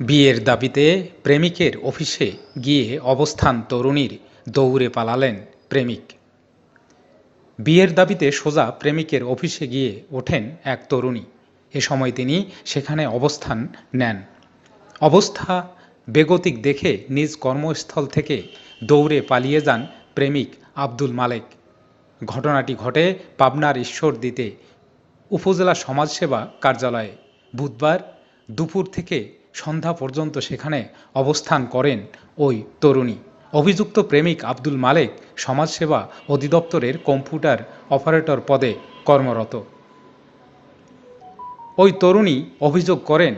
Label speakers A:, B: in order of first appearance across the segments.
A: বিয়ের দাবিতে প্রেমিকের অফিসে গিয়ে অবস্থান তরুণীর দৌড়ে পালালেন প্রেমিক। বিয়ের দাবিতে সোজা প্রেমিকের অফিসে গিয়ে ওঠেন এক তরুণী। এ সময় তিনি সেখানে অবস্থান নেন। অবস্থা বেগতিক দেখে নিজ কর্মস্থল থেকে দৌড়ে পালিয়ে যান প্রেমিক আব্দুল মালেক। ঘটনাটি ঘটে পাবনার ঈশ্বর দিতে উপজেলা সমাজসেবা কার্যালয়ে। বুধবার দুপুর থেকে সন্ধ্যা পর্যন্ত সেখানে অবস্থান করেন ওই তরুণী। অভিযুক্ত প্রেমিক আব্দুল মালেক সমাজসেবা অধিদপ্তরের কম্পিউটার অপারেটর পদে কর্মরত। ওই তরুণী অভিযোগ করেন,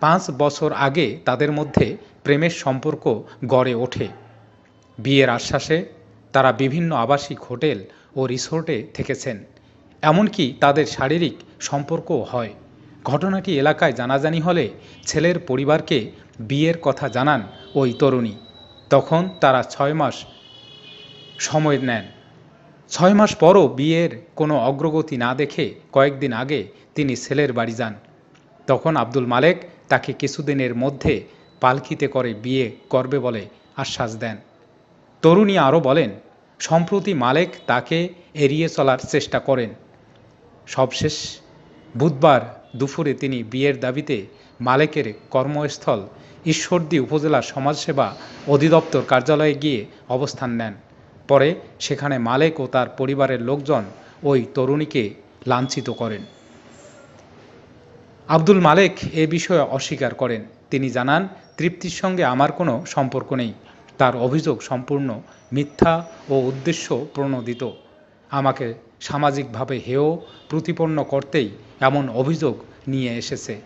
A: পাঁচ বছর আগে তাদের মধ্যে প্রেমের সম্পর্ক গড়ে ওঠে। বিয়ের আশ্বাসে তারা বিভিন্ন আবাসিক হোটেল ও রিসোর্টে থেকেছেন। এমনকি তাদের শারীরিক সম্পর্কও হয়। ঘটনাটি এলাকায় জানাজানি হলে ছেলের পরিবারকে বিয়ের কথা জানান ওই তরুণী? তখন তারা ছয় মাস সময় নেন। ছয় মাস পরও বিয়ের কোনো অগ্রগতি না দেখে কয়েকদিন আগে তিনি ছেলের বাড়ি যান। তখন আব্দুল মালেক তাকে কিছুদিনের মধ্যে পালকিতে করে বিয়ে করবে বলে আশ্বাস দেন। তরুণী আরও বলেন, সম্প্রতি মালেক তাকে এড়িয়ে চলার চেষ্টা করেন। সবশেষ বুধবার দুপুরে তিনি বিয়ের দাবিতে মালেকের কর্মস্থল ঈশ্বরদী উপজেলা সমাজসেবা অধিদপ্তর কার্যালয়ে গিয়ে অবস্থান নেন। পরে সেখানে মালেক ও তার পরিবারের লোকজন ওই তরুণীকে লাঞ্ছিত করেন। আব্দুল মালেক এ বিষয়ে অস্বীকার করেন। তিনি জানান, তৃপ্তির সঙ্গে আমার কোনো সম্পর্ক নেই। তার অভিযোগ সম্পূর্ণ মিথ্যা ও উদ্দেশ্য প্রণোদিত আমাকে সামাজিকভাবে হেয়, প্রতিপন্ন করতেই এমন অভিযোগ নিয়ে এসেছে।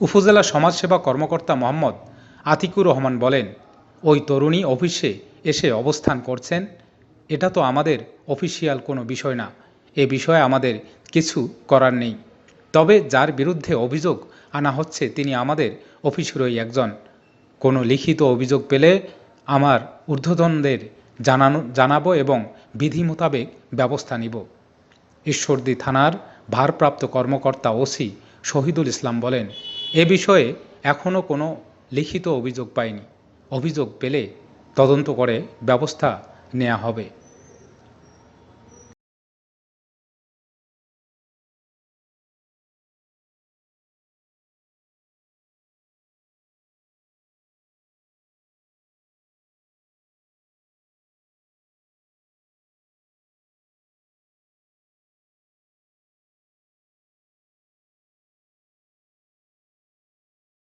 A: উপজেলা সমাজসেবা কর্মকর্তা মোহাম্মদ আতিকুর রহমান বলেন, ওই তরুণী অফিসে এসে অবস্থান করছেন। এটা তো আমাদের অফিসিয়াল কোনো বিষয় না। এ বিষয়ে আমাদের কিছু করার নেই। তবে যার বিরুদ্ধে অভিযোগ আনা হচ্ছে, তিনি আমাদের অফিসেরই একজন। কোনো লিখিত অভিযোগ পেলে আমার ঊর্ধ্বতনদের জানানো, জানাব এবং বিধি মোতাবেক ব্যবস্থা নিব। ঈশ্বরদী থানার ভারপ্রাপ্ত কর্মকর্তা ওসি শহীদুল ইসলাম বলেন, এ বিষয়ে এখনও কোনো লিখিত অভিযোগ পাইনি। অভিযোগ পেলে তদন্ত করে ব্যবস্থা নেওয়া হবে।